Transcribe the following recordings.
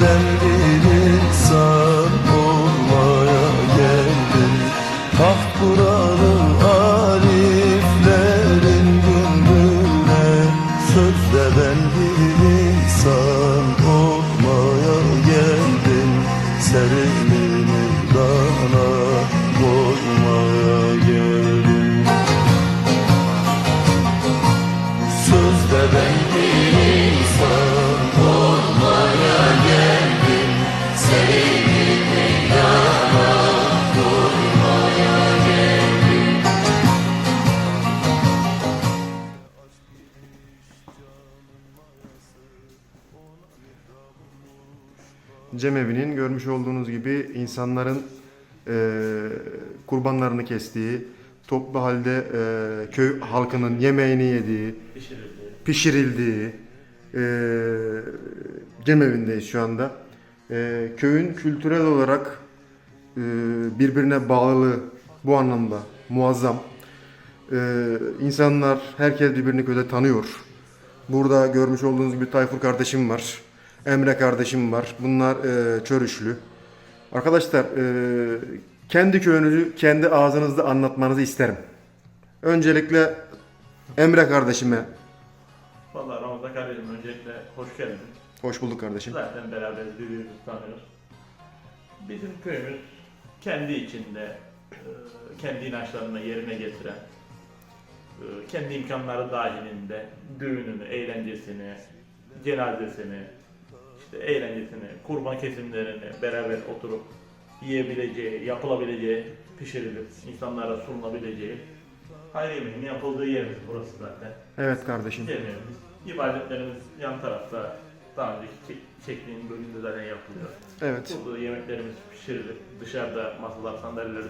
Ben bir insan olmaya geldim. Taht kuralı ariflerin Sözde ben bir insan olmaya geldim. Serimini dana Cemevi'nin görmüş olduğunuz gibi insanların e, kurbanlarını kestiği, toplu halde e, köy halkının yemeğini yediği, pişirildiği e, cemevindeyiz şu anda. E, köyün kültürel olarak e, birbirine bağlılığı bu anlamda muazzam. E, insanlar, herkes birbirini köyde tanıyor. Burada görmüş olduğunuz gibi Tayfur kardeşim var. Emre kardeşim var. Bunlar e, Çörüşlü. Arkadaşlar e, kendi köyünüzü kendi ağzınızda anlatmanızı isterim. Öncelikle Emre kardeşime Vallahi Ramazan kardeşim öncelikle hoş geldin. hoş bulduk kardeşim. Zaten beraber birbirimizi tanıyoruz. Bizim köyümüz kendi içinde e, kendi inançlarını yerine getiren, e, kendi imkanları dahilinde düğününü, eğlencesini, cenazesini, işte eğlencesini, kurban kesimlerini beraber oturup yiyebileceği, yapılabileceği, pişirilip insanlara sunulabileceği hayır yemeğinin yapıldığı yerimiz burası zaten. Evet kardeşim. Yemeğimiz, ibadetlerimiz yan tarafta daha önceki çek- çektiğim bölümde zaten yapılıyor. Evet. Burada yemeklerimiz pişirilip dışarıda masalar, sandalyelerde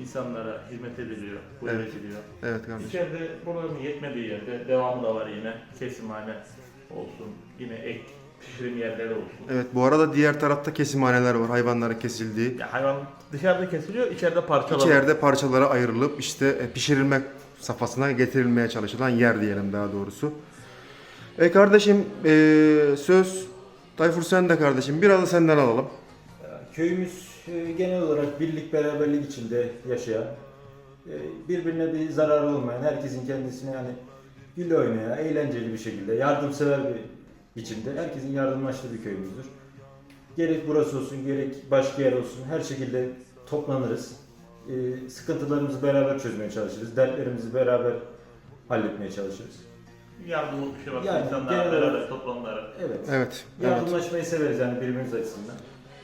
insanlara hizmet ediliyor, buyur Evet. ediliyor. Evet kardeşim. İçeride buranın yetmediği yerde devamı da var yine. Kesimhane olsun, yine ek pişirim yerleri olsun. Evet bu arada diğer tarafta kesimhaneler var. Hayvanların kesildiği. Ya hayvan dışarıda kesiliyor, içeride parçalanıyor. İçeride parçalara ayrılıp işte e, pişirilmek safhasına getirilmeye çalışılan yer diyelim daha doğrusu. E kardeşim e, söz Tayfur sen de kardeşim biraz da senden alalım. Köyümüz e, genel olarak birlik beraberlik içinde yaşayan, e, birbirine bir zararı olmayan, herkesin kendisine yani gül oynaya, eğlenceli bir şekilde, yardımsever bir biçimde herkesin yardımlaştığı bir köyümüzdür. Gerek burası olsun, gerek başka yer olsun her şekilde toplanırız. E, Sıkıntılarımızı beraber çözmeye çalışırız, dertlerimizi beraber halletmeye çalışırız. Yardımlık bir şey var. Yani İnsanlar genel beraber toplanırlar. Evet. Evet. evet. Yardımlaşmayı severiz yani birbirimiz açısından.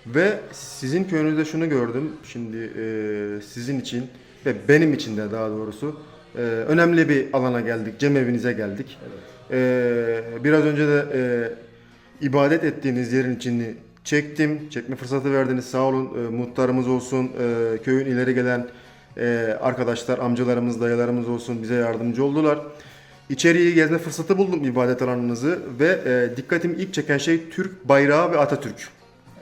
Ve sizin köyünüzde şunu gördüm. Şimdi e, sizin için ve benim için de daha doğrusu e, önemli bir alana geldik. Cemevinize geldik. Evet. E, biraz önce de e, ibadet ettiğiniz yerin içini çektim. Çekme fırsatı verdiniz. Sağ olun. E, muhtarımız olsun, e, köyün ileri gelen e, arkadaşlar, amcalarımız, dayılarımız olsun bize yardımcı oldular. İçeriği gezme fırsatı buldum ibadet alanınızı ve e, dikkatimi ilk çeken şey Türk bayrağı ve Atatürk.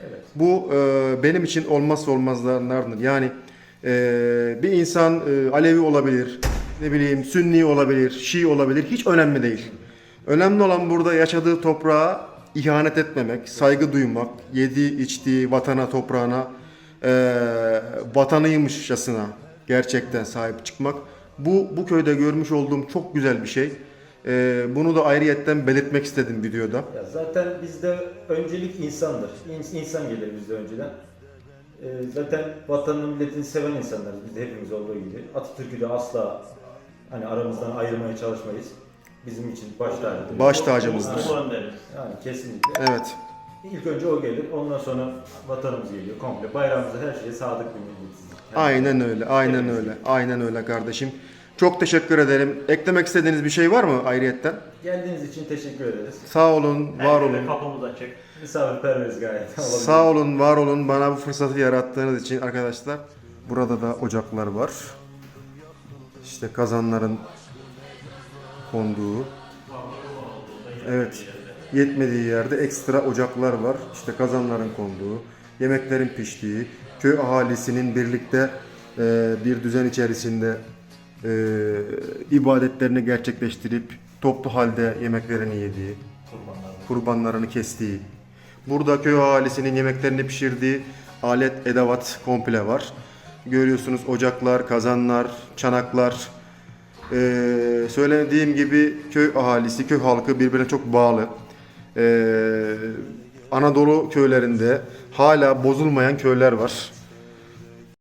Evet. Bu e, benim için olmazsa olmazlardandır. Yani e, bir insan e, Alevi olabilir, ne bileyim Sünni olabilir, Şii olabilir. Hiç önemli değil. Önemli olan burada yaşadığı toprağa ihanet etmemek, saygı duymak, yediği içtiği vatana, toprağına e, vatanıymışçasına gerçekten sahip çıkmak. Bu bu köyde görmüş olduğum çok güzel bir şey. E, bunu da ayrıyetten belirtmek istedim videoda. Ya zaten bizde öncelik insandır. İns- İnsan gelir bizde önceden. Ee, zaten vatanını milletini seven insanlarız biz hepimiz olduğu gibi. Atatürk'ü de asla hani aramızdan ayırmaya çalışmayız. Bizim için baş tacıdır. Baş tacımızdır. Bu. Yani kesinlikle. Evet. İlk önce o gelir. Ondan sonra vatanımız geliyor komple. Bayrağımıza her şeye sadık bir milletiz. Aynen öyle, aynen öyle, aynen öyle kardeşim. Çok teşekkür ederim. Eklemek istediğiniz bir şey var mı ayrıyetten? Geldiğiniz için teşekkür ederiz. Sağ olun, var Herkese olun. Kapımız açık. Misafirperveriz gayet. Sağ olun, var olun bana bu fırsatı yarattığınız için arkadaşlar. Burada da ocaklar var. İşte kazanların konduğu. Evet. Yetmediği yerde ekstra ocaklar var. İşte kazanların konduğu, yemeklerin piştiği, köy ahalisinin birlikte e, bir düzen içerisinde e, ibadetlerini gerçekleştirip toplu halde yemeklerini yediği, Kurbanlar. kurbanlarını kestiği. Burada köy ahalisinin yemeklerini pişirdiği alet edevat komple var. Görüyorsunuz ocaklar, kazanlar, çanaklar. Ee, söylediğim gibi köy ahalisi, köy halkı birbirine çok bağlı. Ee, Anadolu köylerinde hala bozulmayan köyler var.